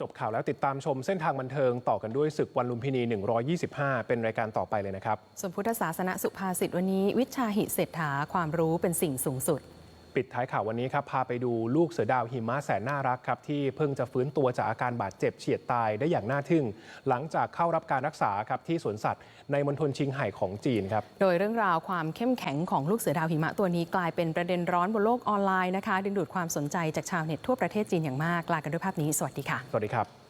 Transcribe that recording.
จบข่าวแล้วติดตามชมเส้นทางบันเทิงต่อกันด้วยศึกวันลุมพินี 125 เป็นรายการต่อไปเลยนะครับส่วนพุทธศาสนสุภาษิตวันนี้ วิชาหิเศรษฐาความรู้เป็นสิ่งสูงสุด ปิดท้ายข่าววันนี้ครับพาไปดูลูกเสือดาวหิมะแสนน่ารักครับที่เพิ่งจะฟื้นตัวจากอาการบาดเจ็บเฉียดตายได้อย่างน่าทึ่ง หลังจากเข้ารับการรักษาครับที่สวนสัตว์ในมณฑลชิงไห่ของจีนครับโดยเรื่องราวความเข้มแข็งของลูกเสือดาวหิมะตัวนี้กลายเป็นประเด็นร้อนบนโลกออนไลน์นะคะดึงดูดความสนใจจากชาวเน็ตทั่วประเทศจีนอย่างมากลากันด้วยภาพนี้สวัสดีค่ะ สวัสดีครับ